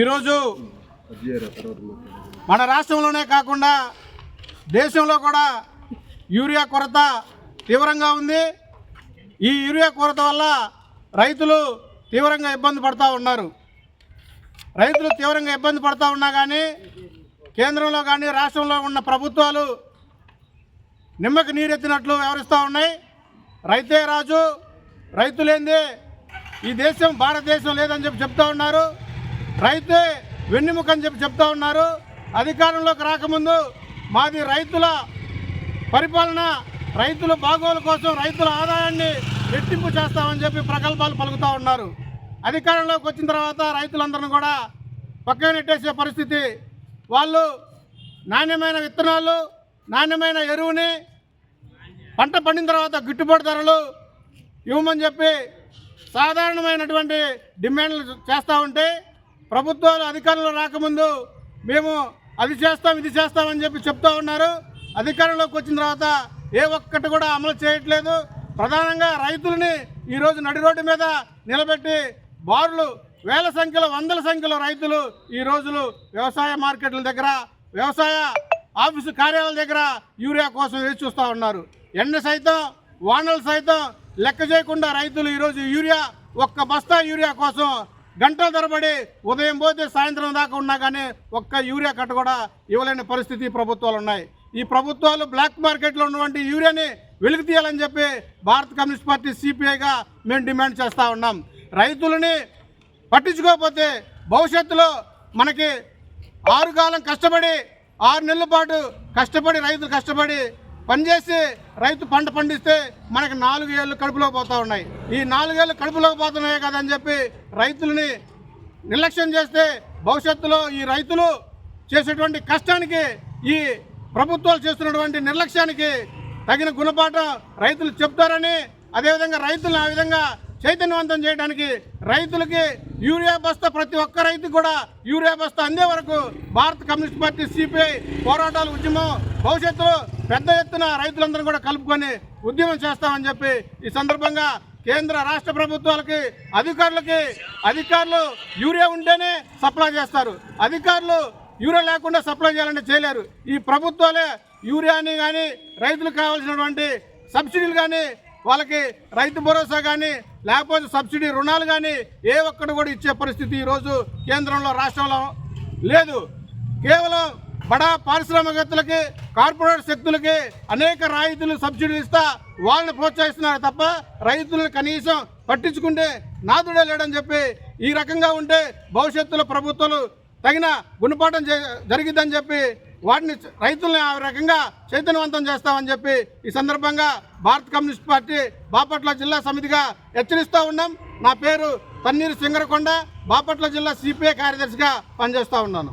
ఈరోజు మన రాష్ట్రంలోనే కాకుండా దేశంలో కూడా యూరియా కొరత తీవ్రంగా ఉంది. ఈ యూరియా కొరత వల్ల రైతులు తీవ్రంగా ఇబ్బంది పడుతూ ఉన్నారు. రైతులు తీవ్రంగా ఇబ్బంది పడుతూ ఉన్నా కానీ కేంద్రంలో కానీ రాష్ట్రంలో ఉన్న ప్రభుత్వాలు నిమ్మకి నీరెత్తినట్లు వ్యవహరిస్తూ ఉన్నాయి. రైతే రాజు రైతులేంది ఈ దేశం భారతదేశం లేదని చెప్పి చెప్తా ఉన్నారు. రైతే వెన్నెముక అని చెప్పి చెప్తా ఉన్నారు. అధికారంలోకి రాకముందు మాది రైతుల పరిపాలన రైతుల బాగోలు కోసం రైతుల ఆదాయాన్ని రెట్టింపు చేస్తామని చెప్పి ప్రగల్భాలు పలుకుతూ ఉన్నారు. అధికారంలోకి వచ్చిన తర్వాత రైతులందరిని కూడా పక్కనెట్టేసే పరిస్థితి. వాళ్ళు నాణ్యమైన విత్తనాలు నాణ్యమైన ఎరువుని పంట పండిన తర్వాత గిట్టుబాటు ధరలు ఇవ్వమని చెప్పి సాధారణమైనటువంటి డిమాండ్లు చేస్తూ ఉంటే ప్రభుత్వాలు అధికారంలో రాకముందు మేము అది చేస్తాం ఇది చేస్తామని చెప్పి చెప్తా ఉన్నారు. అధికారంలోకి వచ్చిన తర్వాత ఏ ఒక్కటి కూడా అమలు చేయట్లేదు. ప్రధానంగా రైతులని ఈరోజు నడి రోడ్డు మీద నిలబెట్టి బారులు వేల సంఖ్యలో వందల సంఖ్యలో రైతులు ఈ రోజులు వ్యవసాయ మార్కెట్ల దగ్గర వ్యవసాయ ఆఫీసు కార్యాలయాల దగ్గర యూరియా కోసం వేచి చూస్తూ ఉన్నారు. ఎండ సైతం వానలు సైతం లెక్క చేయకుండా రైతులు ఈరోజు యూరియా ఒక్క బస్తా యూరియా కోసం గంటల తరబడి ఉదయం పోతే సాయంత్రం దాకా ఉన్నా కానీ ఒక్క యూరియా కట్ట కూడా ఇవ్వలేని పరిస్థితి ప్రభుత్వాలు ఉన్నాయి. ఈ ప్రభుత్వాలు బ్లాక్ మార్కెట్లో ఉన్నటువంటి యూరియాని వెలికి తీయాలని చెప్పి భారత కమ్యూనిస్ట్ పార్టీ సిపిఐగా మేము డిమాండ్ చేస్తూ ఉన్నాం. రైతులని పట్టించుకోకపోతే భవిష్యత్తులో మనకి ఆరు కాలం కష్టపడి ఆరు నెలల పాటు కష్టపడి రైతులు కష్టపడి పనిచేసి రైతు పంట పండిస్తే మనకి నాలుగు ఏళ్ళు కడుపులో పోతూ ఉన్నాయి. ఈ నాలుగేళ్ళు కడుపులోకి పోతున్నాయి కదని చెప్పి రైతులని నిర్లక్ష్యం చేస్తే భవిష్యత్తులో ఈ రైతులు చేసేటువంటి కష్టానికి ఈ ప్రభుత్వాలు చేస్తున్నటువంటి నిర్లక్ష్యానికి తగిన గుణపాఠం రైతులు చెప్తారని అదేవిధంగా రైతులను ఆ విధంగా చైతన్యవంతం చేయడానికి రైతులకి యూరియా బస్తా ప్రతి ఒక్క రైతు కూడా యూరియా బస్తా అందే వరకు భారత కమ్యూనిస్ట్ పార్టీ సిపిఐ పోరాటాలు ఉద్యమం భవిష్యత్తులో పెద్ద ఎత్తున రైతులందరూ కూడా కలుపుకొని ఉద్యమం చేస్తామని చెప్పి ఈ సందర్భంగా కేంద్ర రాష్ట్ర ప్రభుత్వాలకి అధికారులకి అధికారులు యూరియా ఉంటేనే సప్లై చేస్తారు. అధికారులు యూరియా లేకుండా సప్లై చేయాలంటే చేయలేరు. ఈ ప్రభుత్వాలే యూరియాని కానీ రైతులకు కావాల్సినటువంటి సబ్సిడీలు కానీ వాళ్ళకి రైతు భరోసా కానీ లేకపోతే సబ్సిడీ రుణాలు కానీ ఏ ఒక్కటి కూడా ఇచ్చే పరిస్థితి ఈరోజు కేంద్రంలో రాష్ట్రంలో లేదు. కేవలం బడా పారిశ్రామికవేత్తలకి కార్పొరేట్ శక్తులకి అనేక రాయితీలు సబ్సిడీలు ఇస్తా వాళ్ళని ప్రోత్సహిస్తున్నారు తప్ప రైతులను కనీసం పట్టించుకుంటే నాదుడే లేడని చెప్పి ఈ రకంగా ఉంటే భవిష్యత్తులో ప్రభుత్వాలు తగిన గుణపాఠం జరిగిద్దని చెప్పి వాటిని రైతుల్ని ఆ రకంగా చైతన్యవంతం చేస్తామని చెప్పి ఈ సందర్భంగా భారత కమ్యూనిస్ట్ పార్టీ బాపట్ల జిల్లా సమితిగా హెచ్చరిస్తూ ఉన్నాం. నా పేరు తన్నీరు సింగరకొండ బాపట్ల జిల్లా సిపిఐ కార్యదర్శిగా పనిచేస్తూ ఉన్నాను.